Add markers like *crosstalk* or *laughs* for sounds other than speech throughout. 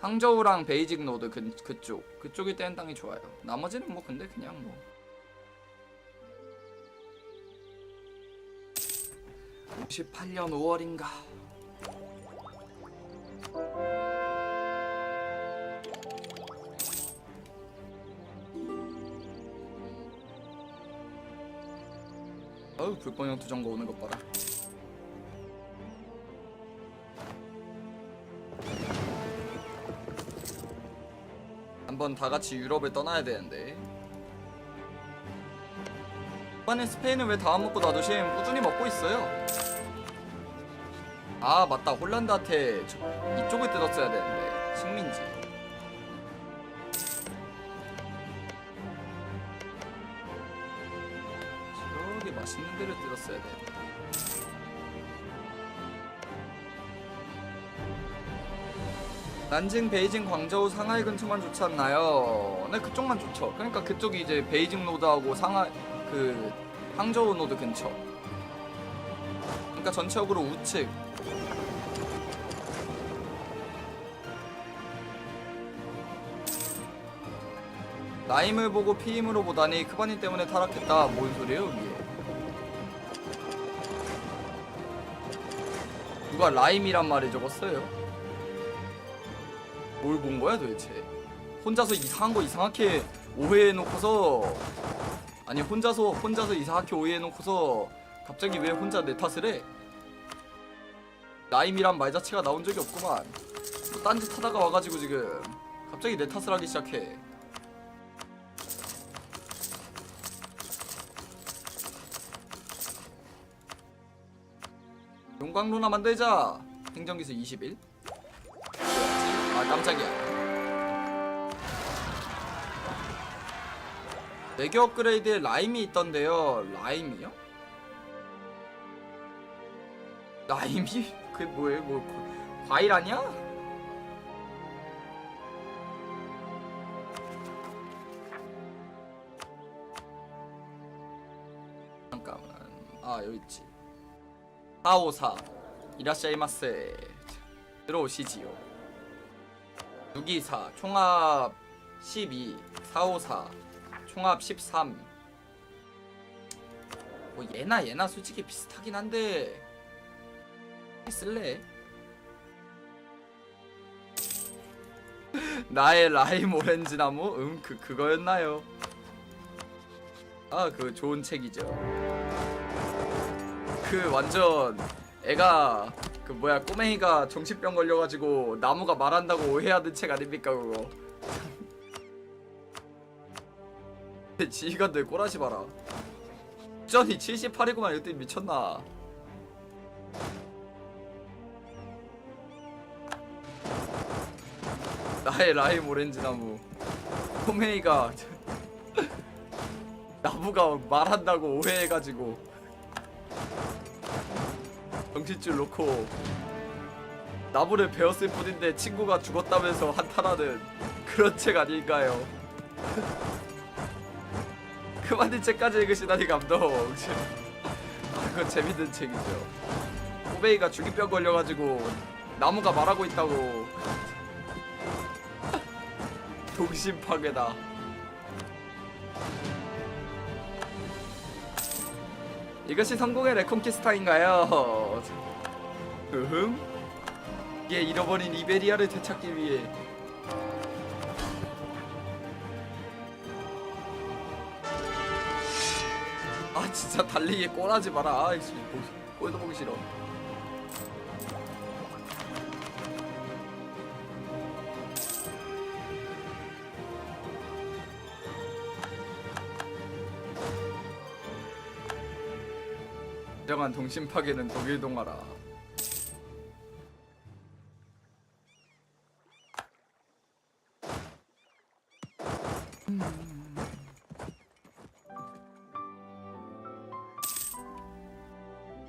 항저우랑 베이직 노드 그, 그쪽. 그쪽이 뗀 땅이 좋아요. 나머지는 뭐 근데 그냥 뭐. 58년 5월인가. 어우 불꽃형 투정거 오는 것 봐라 한번 다 같이 유럽을 떠나야 되는데. 이번에 스페인은 왜 다 안 먹고 놔두심 꾸준히 먹고 있어요. 아 맞다. 홀란드한테 저, 이쪽을 뜯었어야 되는데. 식민지. 저기 맛있는 데를 뜯었어야 되는데 난징, 베이징, 광저우, 상하이 근처만 좋지 않나요? 네 그쪽만 좋죠. 그러니까 그쪽이 이제 베이징 노드하고 상하 그 항저우 노드 근처. 그러니까 전체적으로 우측. 나임을 보고 피임으로 보다니 크바니 때문에 타락했다. 뭔 소리예요, 이게? 누가 라임이란 말을 적었어요? 뭘 본 거야 도대체? 혼자서 이상한 거 이상하게 오해해 놓고서 아니 혼자서 혼자서 이상하게 오해해 놓고서 갑자기 왜 혼자 내 탓을 해? 나임이란 말 자체가 나온 적이 없구만. 뭐 딴짓 하다가 와가지고 지금 갑자기 내 탓을 하기 시작해. 용광로나 만들자. 행정기술 21. 아 깜짝이야 외교 업그레이드에 라임이 있던데요 라임이요? 라임이? *laughs* 그게 뭐예요? 뭐 그- 과일 아니야? 잠깐만 아 여기 있지 454 이라샤이마세 들어오시지요 624 총합 12 454 총합 13 뭐 얘나 얘나 솔직히 비슷하긴 한데 쓸래? *laughs* 나의 라임 오렌지 나무? 음 그 그거였나요? 아 그 좋은 책이죠. 그 완전 애가 그 뭐야 꼬맹이가 정신병 걸려가지고 나무가 말한다고 오해하는 책 아닙니까 그거? *laughs* 지휘관들 꼬라지 마라. 전이 78이구만 이때 미쳤나? 나의 라임 오렌지 나무. 꼬맹이가 *laughs* 나무가 말한다고 오해해가지고 정신줄 놓고 나무를 배웠을 뿐인데 친구가 죽었다면서 한탄하는 그런 책 아닐까요? *laughs* 그만인 책까지 읽으시다니 감동. 아, 그건 재밌는 책이죠. 꼬베이가 중이병 걸려가지고 나무가 말하고 있다고. *laughs* 동심 파괴다. 이것이 성공의 레콘키스타인가요? 으흠? 이게 잃어버린 이베리아를 되찾기 위해 아 진짜 달리기에 꼴하지 마라 아이씨 꼴도 보기 싫어 진정한 동심 파괴는 독일 동화라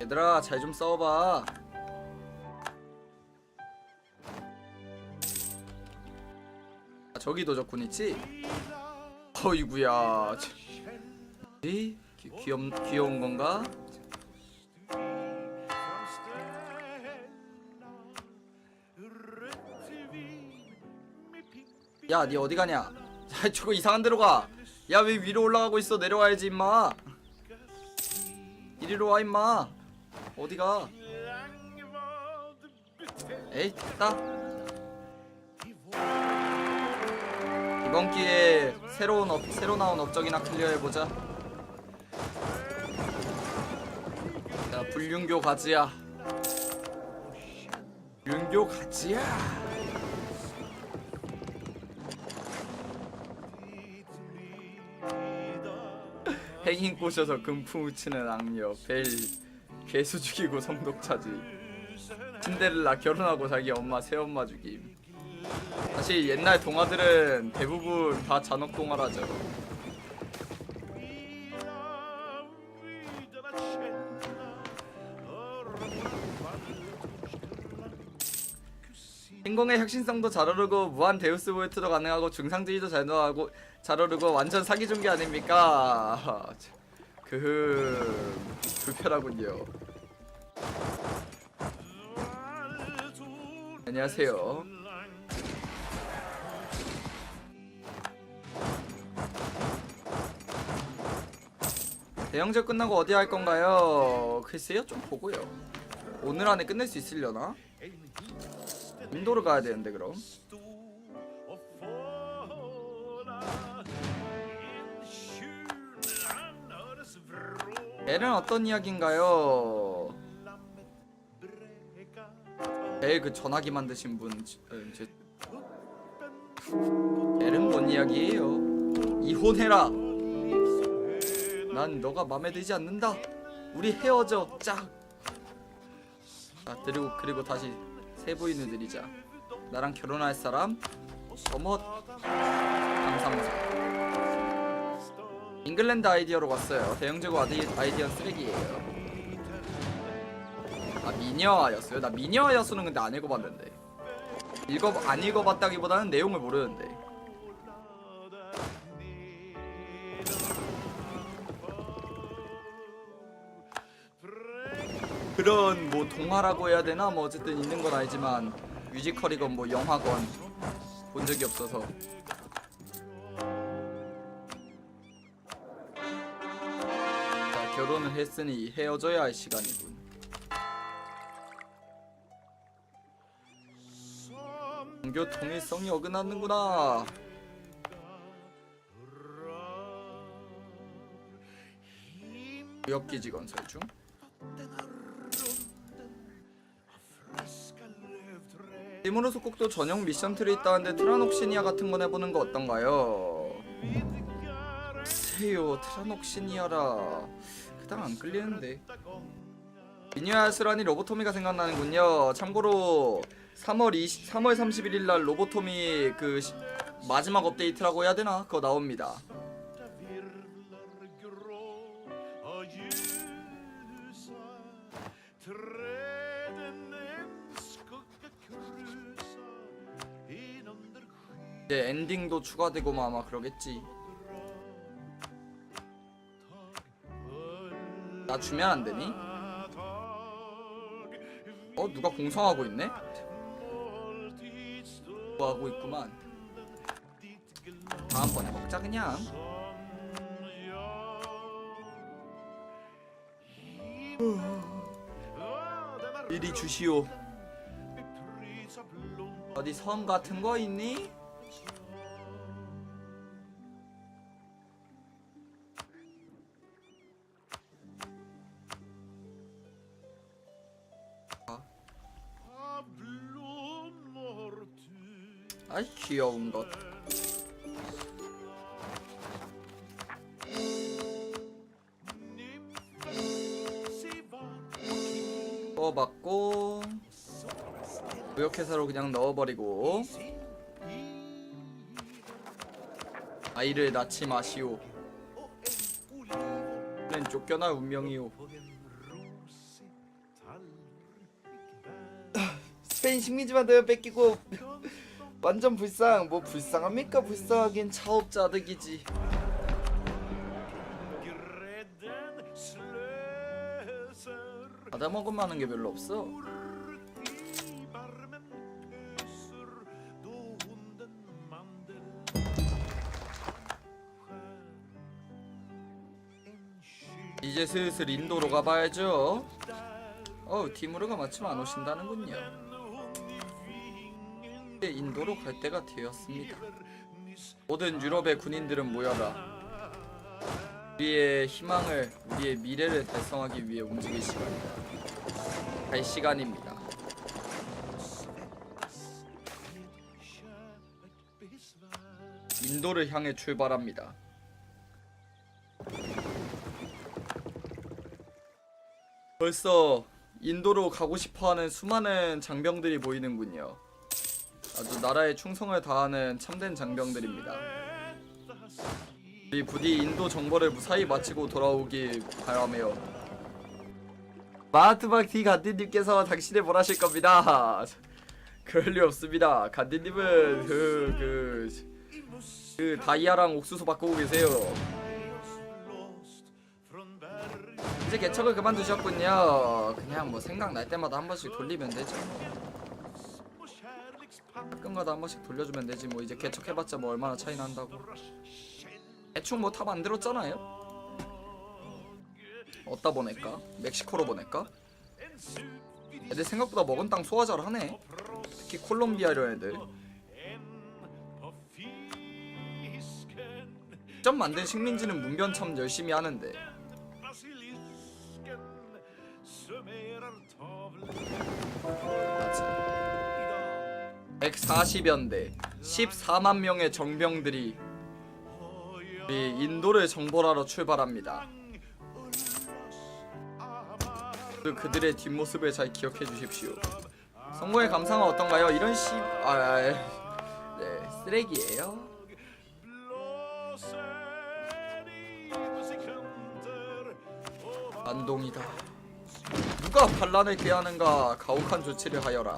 얘들아 잘 좀 싸워봐 아, 저기 도 적군 있지? 어이구야 참. 이? 귀, 귀염, 귀여운 건가? 야, 니 어디 가냐? *laughs* 야, 저거 이상한 데로 가. 야, 왜 위로 올라가고 있어? 내려와야지, 임마. 이리로 와, 임마. 어디 가? 에이, 됐다. 이번 기회에 새로운 업, 새로 나온 업적이나 클리어해 보자. 자, 불륜교 가지야. 윤교 가지야. 행인 꼬셔서 금품 훔치는 악녀 벨 괴수 죽이고 성독 차지. 신데렐라 결혼하고 자기 엄마 새엄마 죽임. 사실 옛날 동화들은 대부분 다 잔혹 동화라죠 인공의 혁신성도 잘 오르고 무한 데우스 보이트도 가능하고 중상주의도 잘 나가고 잘 오르고 완전 사기 중계 아닙니까? 그 불편하군요. 안녕하세요. 대형제 끝나고 어디 할 건가요? 글쎄요, 좀 보고요. 오늘 안에 끝낼 수 있으려나? 인도로 가야 되는데 그럼. 벨은 어떤 이야기인가요? 벨그 전화기 만드신 분, 어, 제... 벨은 뭔 이야기예요? 이혼해라. 난 너가 마음에 들지 않는다. 우리 헤어져 짝. 자 그리고 그리고 다시 새 부인을 드리자. 나랑 결혼할 사람? 어머 감사합니다. 잉글랜드 아이디어로 왔어요. 대형제고 아디, 아이디어 쓰레기예요. 아 미녀아였어요? 나 미녀아였어는 근데 안 읽어봤는데. 읽어 안 읽어봤다기보다는 내용을 모르는데. 그런 뭐 동화라고 해야 되나? 뭐 어쨌든 있는 건 알지만 뮤지컬이건 뭐 영화건 본 적이 없어서. 자 결혼을 했으니 헤어져야 할 시간이군. 종교 통일성이 어긋나는구나. 무역기지 건설 중 리모로 속곡도 전용 미션 틀이 있다는데 트라녹시니아 같은 건 해보는 거 어떤가요? 세요 트라녹시니아라 그닥 안 끌리는데 미니아스라니 로보토미가 생각나는군요 참고로 3월 20, 3월 31일 날 로보토미 그 시- 마지막 업데이트라고 해야 되나? 그거 나옵니다 이제 엔딩도 추가되고 뭐 아마 그러겠지 나 주면 안 되니? 어 누가 공성하고 있네? 뭐 하고 있구만 다음번에 먹자 그냥 이리 주시오 어디 섬 같은 거 있니? 귀여운 것. 뽑았고 무역회사로 그냥 넣어버리고 아이를 낳지 마시오. 는 쫓겨날 운명이오. 스페인 식민지만 되면 뺏기고 완전 불쌍. 뭐 불쌍합니까? 불쌍하긴 차업자득이지. 받아먹을 만한 게 별로 없어. 이제 슬슬 인도로 가봐야죠. 어우 디무르가 마침 안 오신다는군요. 인도로 갈 때가 되었습니다. 모든 유럽의 군인들은 모여라. 우리의 희망을, 우리의 미래를 달성하기 위해 움직일 시간이다. 갈 시간입니다. 인도를 향해 출발합니다. 벌써 인도로 가고 싶어하는 수많은 장병들이 보이는군요. 아주 나라에 충성을 다하는 참된 장병들입니다. 우리 부디 인도 정보를 무사히 마치고 돌아오길 바라며 마하트바티 간디님께서 당신의 뭘 하실 겁니다. *laughs* 그럴 리 없습니다. 간디님은 그, 그, 그 다이아랑 옥수수 바꾸고 계세요. 이제 개척을 그만두셨군요. 그냥 뭐 생각날 때마다 한 번씩 돌리면 되죠. 가끔가다 한 번씩 돌려주면 되지 뭐 이제 개척해봤자 뭐 얼마나 차이 난다고. 대충 뭐 다 만들었잖아요. 어디다 보낼까? 멕시코로 보낼까? 애들 생각보다 먹은 땅 소화 잘 하네. 특히 콜롬비아 이런 애들. 직접 만든 식민지는 문변 참 열심히 하는데 맞아. 140연대 14만 명의 정병들이 우리 인도를 정벌하러 출발합니다. 그 그들의 뒷모습을 잘 기억해 주십시오. 성공의 감상은 어떤가요? 이런 씨, 아, 아, 네 쓰레기예요. 안동이다. 누가 반란을 꾀하는가 가혹한 조치를 하여라.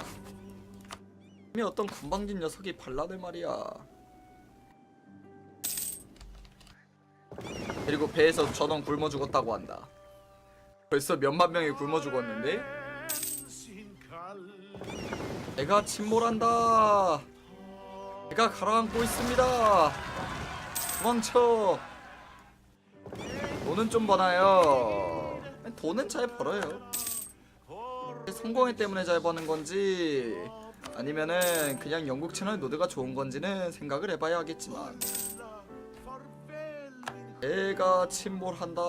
이미 어떤 건방진 녀석이 반란을 말이야. 그리고 배에서 전원 굶어 죽었다고 한다. 벌써 몇만 명이 굶어 죽었는데? 내가 침몰한다. 내가 가라앉고 있습니다. 도망쳐. 돈은 좀 버나요. 돈은 잘 벌어요. 성공회 때문에 잘 버는 건지 아니면은 그냥 영국 채널 노드가 좋은 건지는 생각을 해봐야 하겠지만 애가 침몰한다.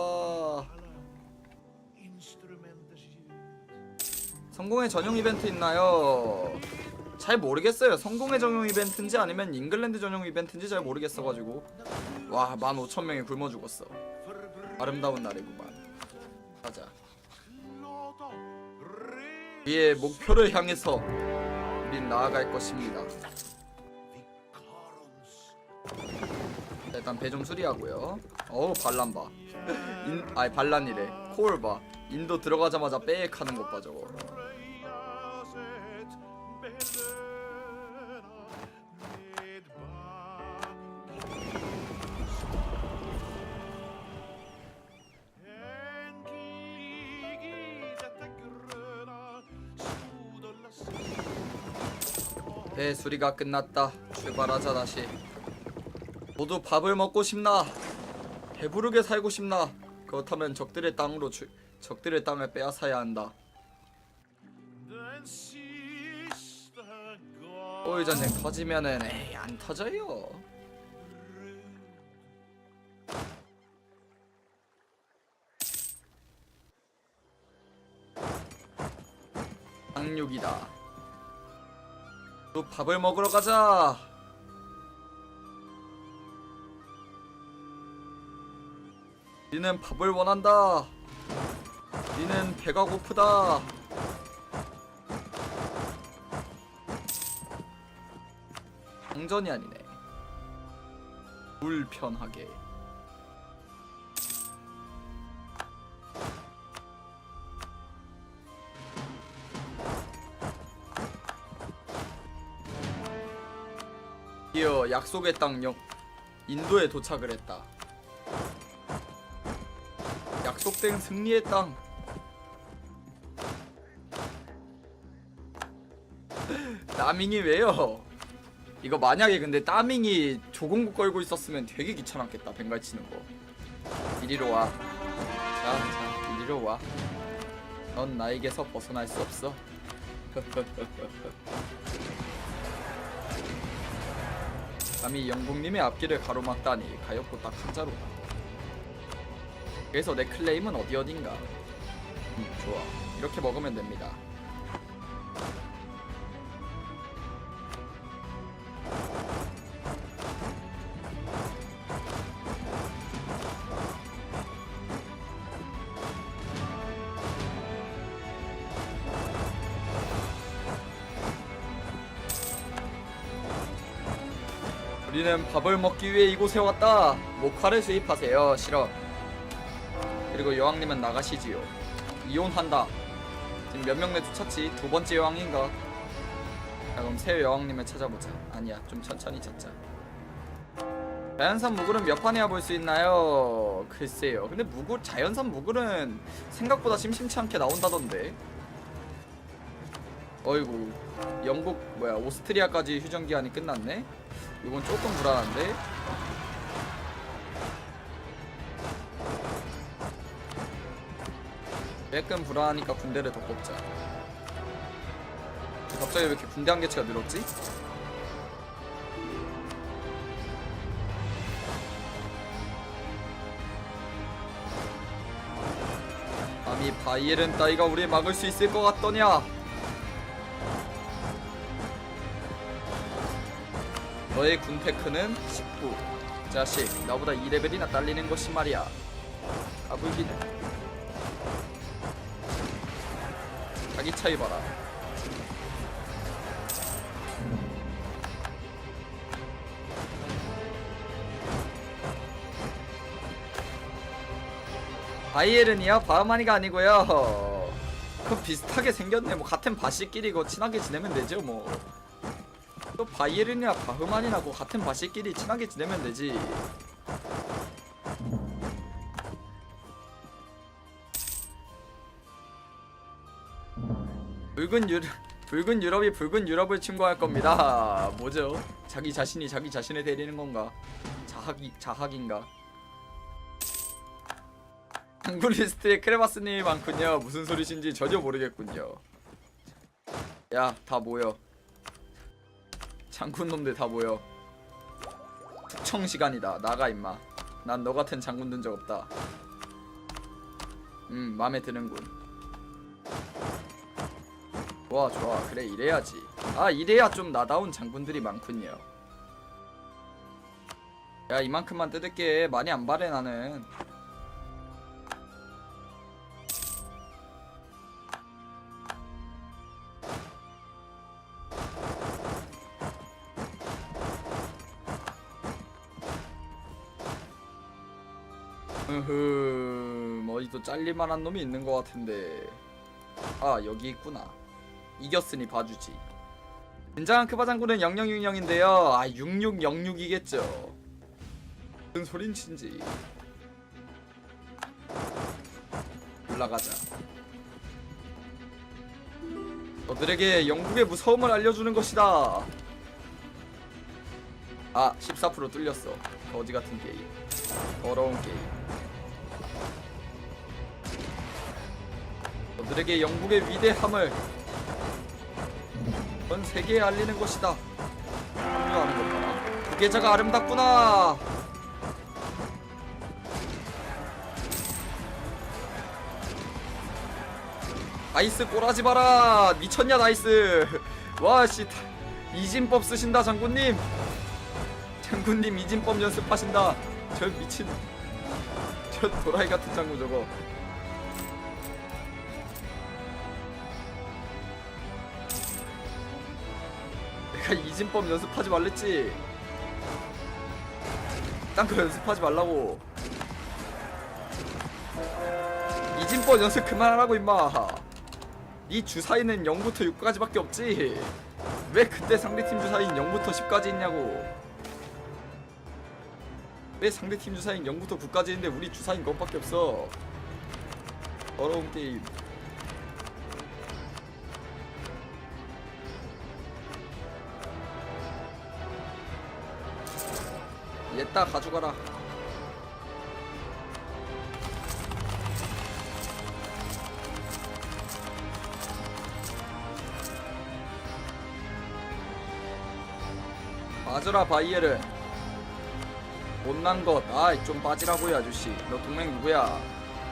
성공의 전용 이벤트 있나요? 잘 모르겠어요. 성공의 전용 이벤트인지 아니면 잉글랜드 전용 이벤트인지 잘 모르겠어가지고 와 15,000명이 굶어 죽었어. 아름다운 날이구만. 가자. 우리의 목표를 향해서 우린 나아갈 것입니다. 자, 일단 배 좀 수리하고요. 어우 반란 봐. *laughs* 인, 아니 반란이래. 코올 봐. 인도 들어가자마자 빼액 하는 것 봐 저거. 배 수리가 끝났다. 출발하자 다시. 모두 밥을 먹고 싶나? 배부르게 살고 싶나? 그렇다면 적들의 땅으로 주, 적들의 땅을 빼앗아야 한다. 호위 전쟁 터지면은 에이 안 터져요. 상륙이다. 또 밥을 먹으러 가자. 니는 밥을 원한다. 니는 배가 고프다. 상전이 아니네. 불편하게. 드디어 약속의 땅 영, 인도에 도착을 했다. 약속된 승리의 땅. *laughs* 따밍이 왜요? 이거 만약에 근데 따밍이 조공국 걸고 있었으면 되게 귀찮았겠다 벵갈 치는 거. 이리로 와. 자, 자, 이리로 와. 넌 나에게서 벗어날 수 없어. *laughs* 감히 영국님의 앞길을 가로막다니 가엾고 딱 한자로다. 그래서 내 클레임은 어디 어딘가. 음, 좋아. 이렇게 먹으면 됩니다. 우리는 밥을 먹기 위해 이곳에 왔다. 목화를 수입하세요. 싫어. 그리고 여왕님은 나가시지요. 이혼한다. 지금 몇 명 내 쫓았지? 두 번째 여왕인가? 자 그럼 새 여왕님을 찾아보자. 아니야, 좀 천천히 찾자. 자연산 무굴은 몇 판이야 볼 수 있나요? 글쎄요. 근데 무굴 자연산 무굴은 생각보다 심심치 않게 나온다던데. 어이구, 영국 뭐야 오스트리아까지 휴전 기한이 끝났네. 이건 조금 불안한데. 약간 불안하니까 군대를 더 뽑자. 갑자기 왜 이렇게 군대 한 개체가 늘었지? 감히 바이에른 따위가 우리 막을 수 있을 것 같더냐? 너의 군테크는 19. 자식, 나보다 2레벨이나 딸리는 것이 말이야. 까불기는. 자기 차이 봐라. 바이에른이요? 바흐마니가 아니고요. 그 비슷하게 생겼네. 뭐 같은 바시끼리 그 친하게 지내면 되죠, 뭐. 또 바이에른이나 바흐만이나 뭐 같은 바시끼리 친하게 지내면 되지. 붉은 유 붉은 유럽이 붉은 유럽을 침공할 겁니다. 뭐죠? 자기 자신이 자기 자신을 데리는 건가? 자학이 자학인가? 장군 리스트에 크레바스님이 많군요. 무슨 소리신지 전혀 모르겠군요. 야, 다 모여. 장군 놈들 다 모여. 특청 시간이다. 나가 임마. 난 너 같은 장군 든적 없다. 음, 마음에 드는군. 좋아, 좋아. 그래, 이래야지. 아, 이래야 좀 나다운 장군들이 많군요. 야, 이만큼만 뜯을게. 많이 안 바래 나는. 잘릴만한 놈이 있는 것 같은데. 아 여기 있구나. 이겼으니 봐주지. 진정한 크바 장군은 0060인데요. 아 6606이겠죠. 무슨 소린친지. 올라가자. 너들에게 영국의 무서움을 알려주는 것이다. 아14% 뚫렸어. 거지 같은 게임. 더러운 게임 너들에게 영국의 위대함을 전 세계에 알리는 것이다. 합류하는 것 봐라. 그 계좌가 아름답구나. 나이스 꼬라지 마라. 미쳤냐 나이스. 와씨 이진법 쓰신다 장군님. 장군님 이진법 연습하신다. 저 미친 저 도라이 같은 장군 저거. 이진법 연습하지 말랬지. 딴 거 연습하지 말라고. 이진법 연습 그만하라고 임마. 이 주사위는 0부터 6까지밖에 없지. 왜 그때 상대팀 주사위는 0부터 10까지 있냐고. 왜 상대팀 주사위는 0부터 9까지 있는데 우리 주사위는 그것밖에 없어. 더러운 게임. 냈다 가져가라. 맞으라 바이에를 못난 것. 아이 좀 빠지라고요 아저씨. 너 동맹 누구야?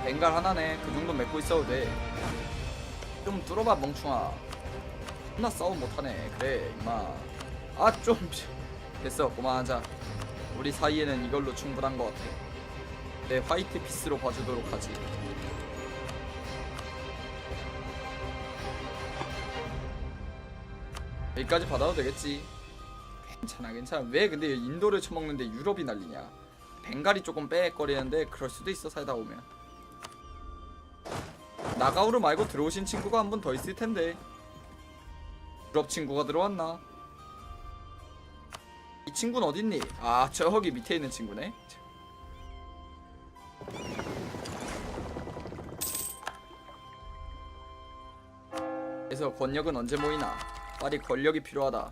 뱅갈 하나네. 그 정도 맺고 있어도 돼좀 들어봐 멍충아. 혼나 싸움 못하네. 그래 임마. 아좀 *laughs* 됐어. 고마워 하자. 우리 사이에는 이걸로 충분한 것 같아. 내 화이트 피스로 봐주도록 하지. 여기까지 받아도 되겠지? 괜찮아 괜찮아. 왜 근데 인도를 처먹는데 유럽이 난리냐? 벵갈이 조금 빽거리는데 그럴 수도 있어 살다 오면. 나가우르 말고 들어오신 친구가 한 분 더 있을 텐데. 유럽 친구가 들어왔나 이 친구는 어딨니? 아 저기 밑에 있는 친구네. 그래서 권력은 언제 모이나 빨리 권력이 필요하다.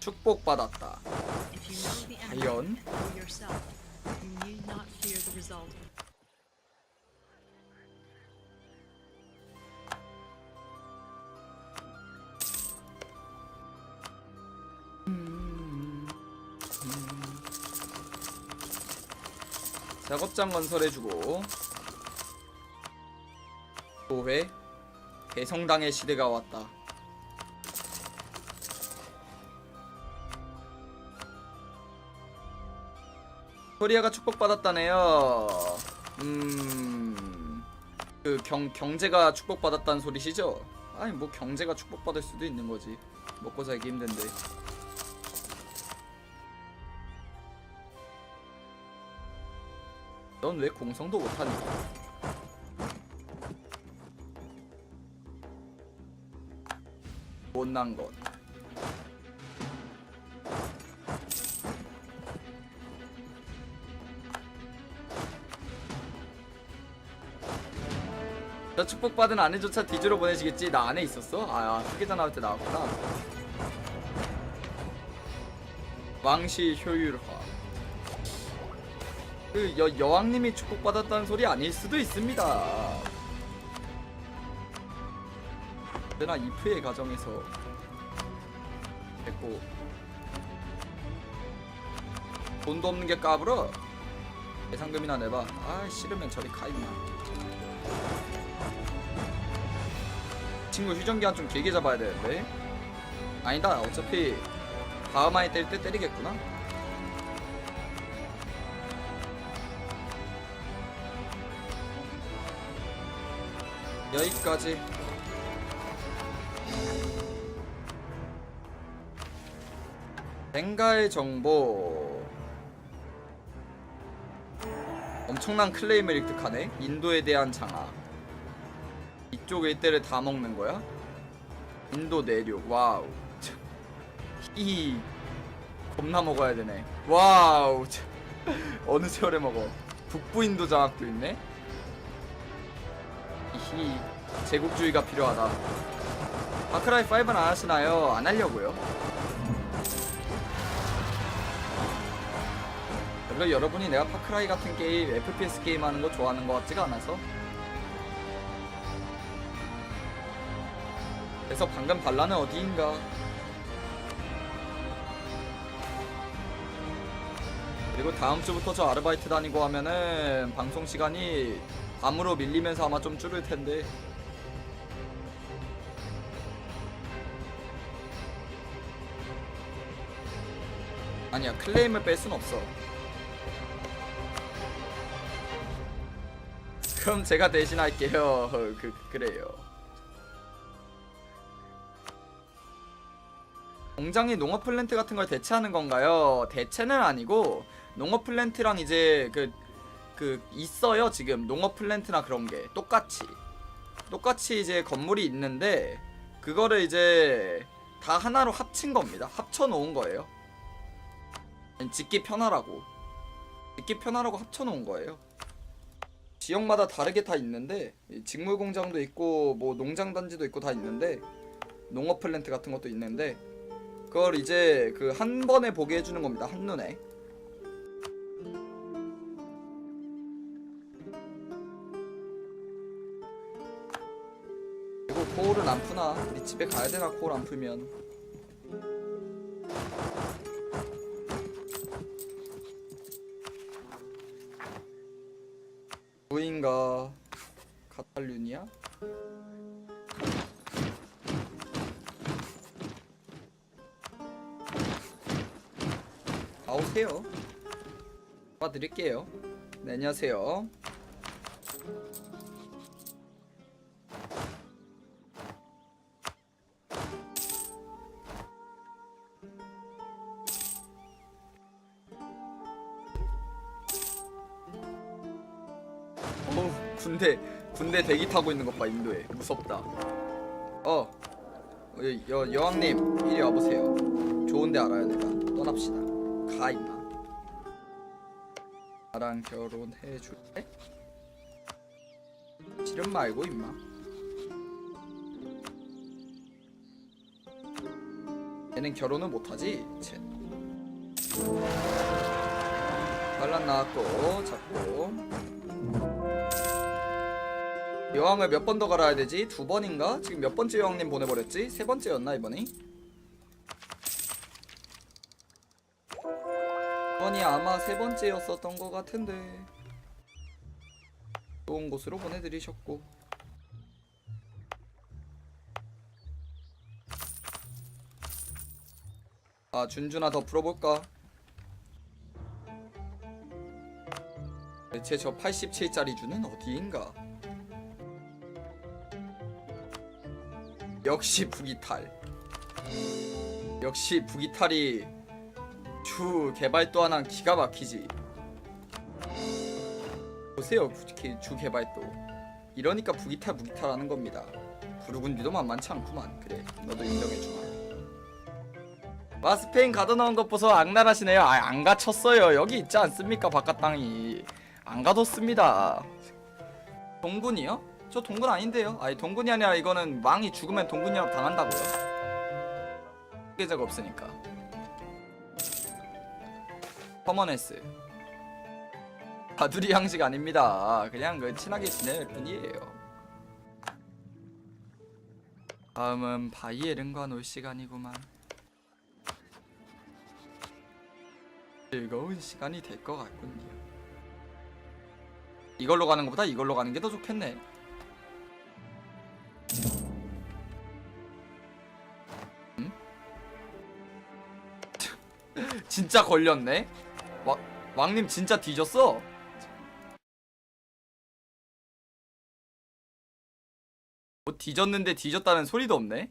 축복받았다. 과연 작업장 건설해주고 도회 대성당의 시대가 왔다. 코리아가 축복받았다네요. 음그 경, 경제가 축복받았다는 소리시죠? 아니 뭐 경제가 축복받을 수도 있는 거지. 먹고 살기 힘든데 넌 왜 공성도 못하니? 못난 것. 너 축복받은 아내조차 뒤지러 보내시겠지? 나 안에 있었어? 아, 후계자 나올 때 나왔구나. 왕시 효율화. 그 여, 여왕님이 축복받았다는 소리 아닐 수도 있습니다. 내나 이프의 가정에서 됐고 돈도 없는 게 까불어. 예상금이나 내봐. 아 싫으면 저리 가 임마. 친구 휴전 기한 좀 길게 잡아야 되는데. 아니다 어차피 다음 아이 때릴 때 때리겠구나 여기까지. 벵가의 정보. 엄청난 클레임을 획득하네. 인도에 대한 장악 이쪽 일대를 다 먹는 거야? 인도 내륙. 와우. 이 겁나 먹어야 되네. 와우. *laughs* 어느 세월에 먹어? 북부 인도 장악도 있네? 이 제국주의가 필요하다. 파크라이 5는 안 하시나요? 안 하려고요. 그리고 여러분이 내가 파크라이 같은 게임, FPS 게임 하는 거 좋아하는 것 같지가 않아서. 그래서 방금 반란은 어디인가? 그리고 다음 주부터 저 아르바이트 다니고 하면은 방송 시간이 밤으로 밀리면서 아마 좀 줄을 텐데. 아니야 클레임을 뺄 순 없어. 그럼 제가 대신할게요. 그 그래요. 공장이 농업 플랜트 같은 걸 대체하는 건가요? 대체는 아니고 농업 플랜트랑 이제 그 그 있어요 지금. 농업 플랜트나 그런 게. 똑같이. 똑같이 이제 건물이 있는데 그거를 이제 다 하나로 합친 겁니다. 합쳐 놓은 거예요. 짓기 편하라고. 짓기 편하라고 합쳐 놓은 거예요. 지역마다 다르게 다 있는데 이 직물 공장도 있고 뭐 농장 단지도 있고 다 있는데 농업 플랜트 같은 것도 있는데 그걸 이제 그 한 번에 보게 해주는 겁니다. 한눈에 코올은 안 푸나? 우리 집에 가야 되나 코올 안 풀면? 누인가? 카탈루니아? 나오세요. 봐드릴게요. 네 안녕하세요 군대 대기 타고 있는 것 봐 인도에. 무섭다. 어 여, 여 여왕님 이리 와보세요. 좋은데 알아요 내가. 떠납시다. 가 임마. 나랑 결혼해 줄래? 싫음 말고 임마. 얘는 결혼을 못하지? 쟤. 반란 나왔고 잡고 여왕을 몇 번 더 갈아야 되지? 두 번인가? 지금 몇 번째 여왕님 보내버렸지? 세 번째였나 이번이? 이번이 아마 세 번째였었던 것 같은데 좋은 곳으로 보내드리셨고 아 준준아 더 풀어볼까? 대체 저 87짜리 주는 어디인가? 역시 북이탈. 역시 북이탈이 주 개발도 하나 기가 막히지. 보세요 부- 주 개발도. 이러니까 북이탈 북이탈 하는 겁니다. 부르군디도 만만치 않구만. 그래 너도 인정해주마. 와 스페인 가둬놓은 것 보소 악랄하시네요. 아, 안 갇혔어요. 여기 있지 않습니까 바깥 땅이? 안 가뒀습니다. 동군이요? 저 동군 아닌데요. 아니 동군이 아니라 이거는 왕이 죽으면 동군이라고 당한다고요? 계좌가 없으니까. 퍼머네스. 바두리 양식 아닙니다. 그냥 그 친하게 지낼 뿐이에요. 다음은 바이에른과 놀 시간이구만. 즐거운 시간이 될 것 같군요. 이걸로 가는 것보다 이걸로 가는 게 더 좋겠네 진짜 걸렸네? 와, 왕님 진짜 뒤졌어? 뭐 뒤졌는데 뒤졌다는 소리도 없네?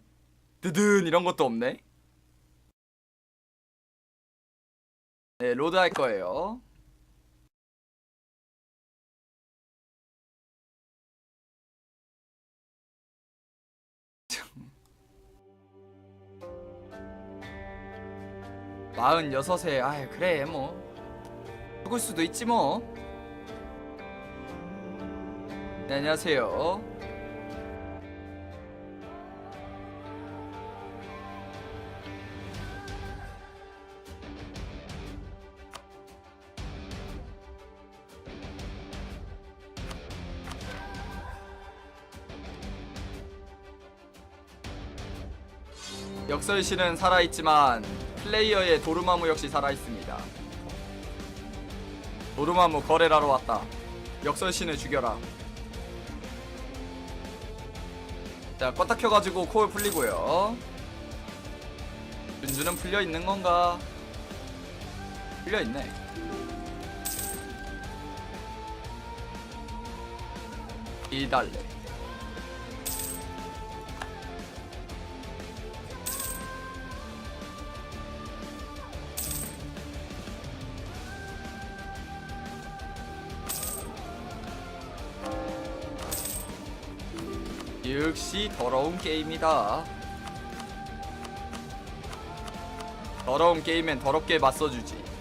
드든 이런 것도 없네? 네 로드 할 거예요 마흔 여섯에 아 그래 뭐 죽을 수도 있지 뭐. 네 안녕하세요. 역설실은 살아있지만 플레이어의 도르마무 역시 살아있습니다. 도르마무 거래라러 왔다. 역설신을 죽여라. 자, 껐다 켜가지고 코어 풀리고요. 준주는 풀려 있는 건가? 풀려 있네. 이달래. 역시 더러운 게임이다. 더러운 게임엔 더럽게 맞서주지.